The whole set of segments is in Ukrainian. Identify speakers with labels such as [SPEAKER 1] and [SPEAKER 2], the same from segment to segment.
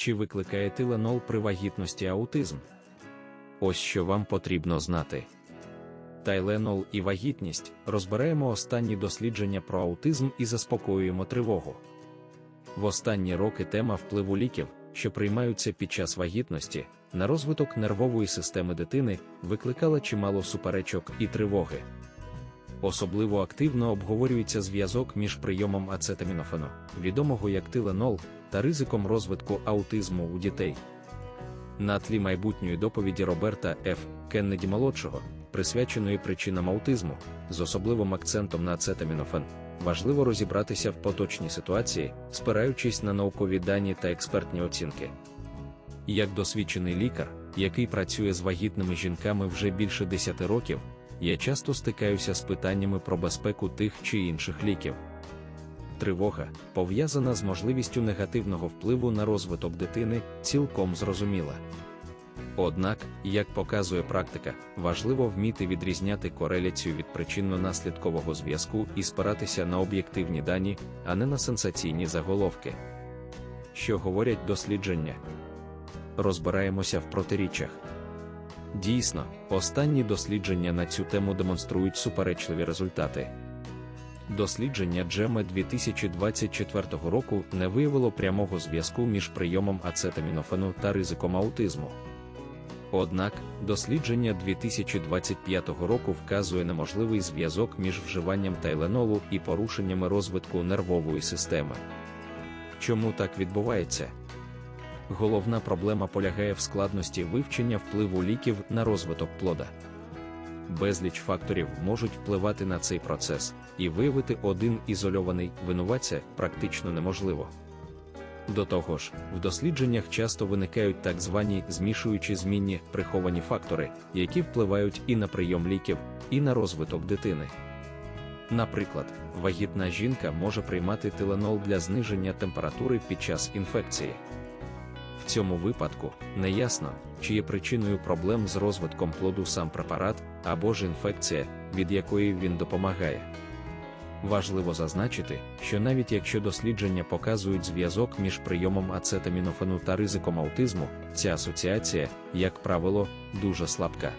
[SPEAKER 1] Чи викликає тиленол при вагітності аутизм? Ось що вам потрібно знати. Тайленол і вагітність розбираємо останні дослідження про аутизм і заспокоюємо тривогу. В останні роки тема впливу ліків, що приймаються під час вагітності, на розвиток нервової системи дитини викликала чимало суперечок і тривоги. Особливо активно обговорюється зв'язок між прийомом ацетамінофену, відомого як тиленол, та ризиком розвитку аутизму у дітей. На тлі майбутньої доповіді Роберта Ф. Кеннеді молодшого, присвяченої причинам аутизму, з особливим акцентом на ацетамінофен, важливо розібратися в поточній ситуації, спираючись на наукові дані та експертні оцінки. Як досвідчений лікар, який працює з вагітними жінками вже більше 10 років, я часто стикаюся з питаннями про безпеку тих чи інших ліків. Тривога, пов'язана з можливістю негативного впливу на розвиток дитини, цілком зрозуміла. Однак, як показує практика, важливо вміти відрізняти кореляцію від причинно-наслідкового зв'язку і спиратися на об'єктивні дані, а не на сенсаційні заголовки. Що говорять дослідження? Розбираємося в протиріччях. Дійсно, останні дослідження на цю тему демонструють суперечливі результати. Дослідження Джеме 2024 року не виявило прямого зв'язку між прийомом ацетамінофену та ризиком аутизму. Однак, дослідження 2025 року вказує на можливий зв'язок між вживанням тайленолу і порушеннями розвитку нервової системи. Чому так відбувається? Головна проблема полягає в складності вивчення впливу ліків на розвиток плода. Безліч факторів можуть впливати на цей процес, і виявити один ізольований винуватця практично неможливо. До того ж, в дослідженнях часто виникають так звані змішуючі змінні приховані фактори, які впливають і на прийом ліків, і на розвиток дитини. Наприклад, вагітна жінка може приймати тиленол для зниження температури під час інфекції. В цьому випадку неясно, чи є причиною проблем з розвитком плоду сам препарат або ж інфекція, від якої він допомагає. Важливо зазначити, що навіть якщо дослідження показують зв'язок між прийомом ацетамінофену та ризиком аутизму, ця асоціація, як правило, дуже слабка.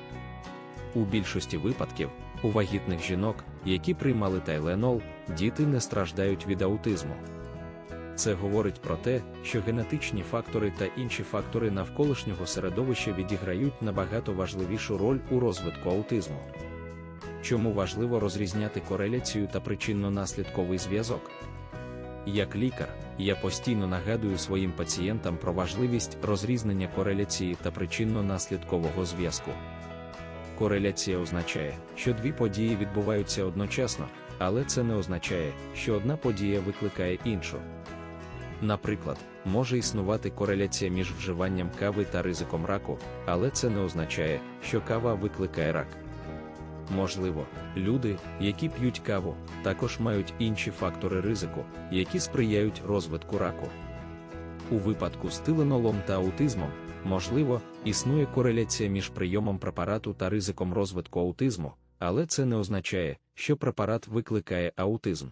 [SPEAKER 1] У більшості випадків, у вагітних жінок, які приймали тайленол, діти не страждають від аутизму. Це говорить про те, що генетичні фактори та інші фактори навколишнього середовища відіграють набагато важливішу роль у розвитку аутизму. Чому важливо розрізняти кореляцію та причинно-наслідковий зв'язок? Як лікар, я постійно нагадую своїм пацієнтам про важливість розрізнення кореляції та причинно-наслідкового зв'язку. Кореляція означає, що дві події відбуваються одночасно, але це не означає, що одна подія викликає іншу. Наприклад, може існувати кореляція між вживанням кави та ризиком раку, але це не означає, що кава викликає рак. Можливо, люди, які п'ють каву, також мають інші фактори ризику, які сприяють розвитку раку. У випадку з тиленолом та аутизмом, можливо, існує кореляція між прийомом препарату та ризиком розвитку аутизму, але це не означає, що препарат викликає аутизм.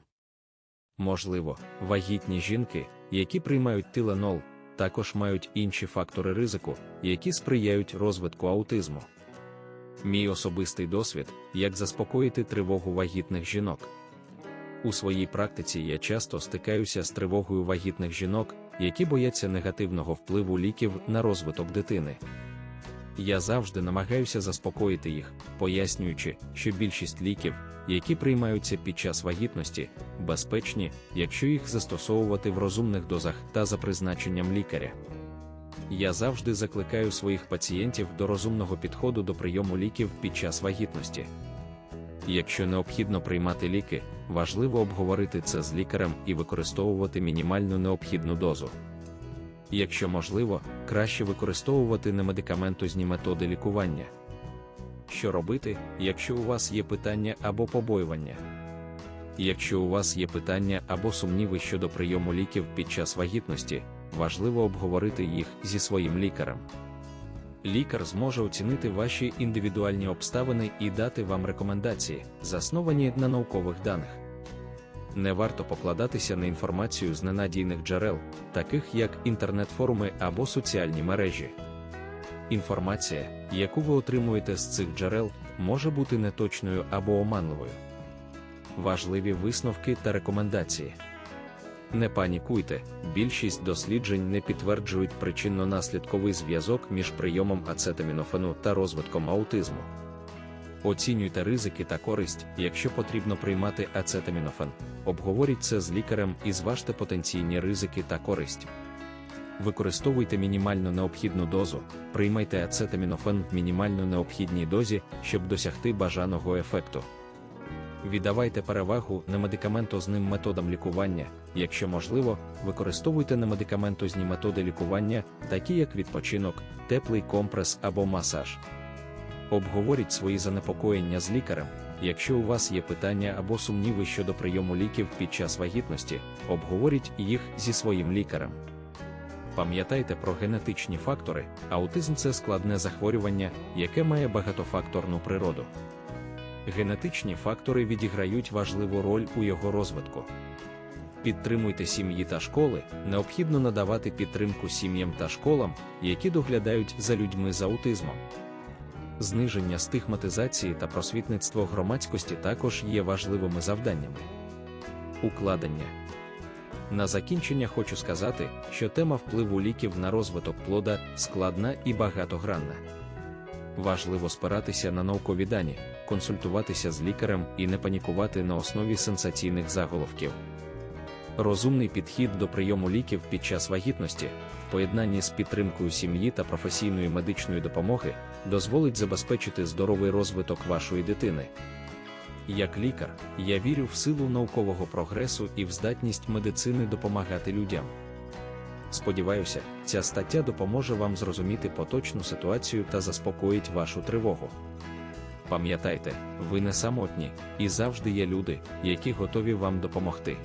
[SPEAKER 1] Можливо, вагітні жінки, які приймають тиленол, також мають інші фактори ризику, які сприяють розвитку аутизму. Мій особистий досвід, як заспокоїти тривогу вагітних жінок. У своїй практиці я часто стикаюся з тривогою вагітних жінок, які бояться негативного впливу ліків на розвиток дитини. Я завжди намагаюся заспокоїти їх, пояснюючи, що більшість ліків, які приймаються під час вагітності, безпечні, якщо їх застосовувати в розумних дозах та за призначенням лікаря. Я завжди закликаю своїх пацієнтів до розумного підходу до прийому ліків під час вагітності. Якщо необхідно приймати ліки, важливо обговорити це з лікарем і використовувати мінімальну необхідну дозу. Якщо можливо, краще використовувати немедикаментозні методи лікування. Що робити, якщо у вас є питання або побоювання? Якщо у вас є питання або сумніви щодо прийому ліків під час вагітності, важливо обговорити їх зі своїм лікарем. Лікар зможе оцінити ваші індивідуальні обставини і дати вам рекомендації, засновані на наукових даних. не варто покладатися на інформацію з ненадійних джерел, таких як інтернет-форуми або соціальні мережі. Інформація, яку ви отримуєте з цих джерел, може бути неточною або оманливою. Важливі висновки та рекомендації. Не панікуйте, більшість досліджень не підтверджують причинно-наслідковий зв'язок між прийомом ацетамінофену та розвитком аутизму. Оцінюйте ризики та користь, якщо потрібно приймати ацетамінофен. Обговоріть це з лікарем і зважте потенційні ризики та користь. Використовуйте мінімально необхідну дозу, приймайте ацетамінофен в мінімально необхідній дозі, щоб досягти бажаного ефекту. Віддавайте перевагу немедикаментозним методам лікування, якщо можливо, використовуйте немедикаментозні методи лікування, такі як відпочинок, теплий компрес або масаж. Обговоріть свої занепокоєння з лікарем. Якщо у вас є питання або сумніви щодо прийому ліків під час вагітності, обговоріть їх зі своїм лікарем. Пам'ятайте про генетичні фактори, аутизм це складне захворювання, яке має багатофакторну природу. Генетичні фактори відіграють важливу роль у його розвитку. Підтримуйте сім'ї та школи, необхідно надавати підтримку сім'ям та школам, які доглядають за людьми з аутизмом. Зниження стигматизації та просвітництво громадськості також є важливими завданнями. Укладення на закінчення хочу сказати, що тема впливу ліків на розвиток плода складна і багатогранна. Важливо спиратися на наукові дані, консультуватися з лікарем і не панікувати на основі сенсаційних заголовків. Розумний підхід до прийому ліків під час вагітності, в поєднанні з підтримкою сім'ї та професійної медичної допомоги, дозволить забезпечити здоровий розвиток вашої дитини. Як лікар, я вірю в силу наукового прогресу і в здатність медицини допомагати людям. Сподіваюся, ця стаття допоможе вам зрозуміти поточну ситуацію та заспокоїть вашу тривогу. Пам'ятайте, ви не самотні, і завжди є люди, які готові вам допомогти.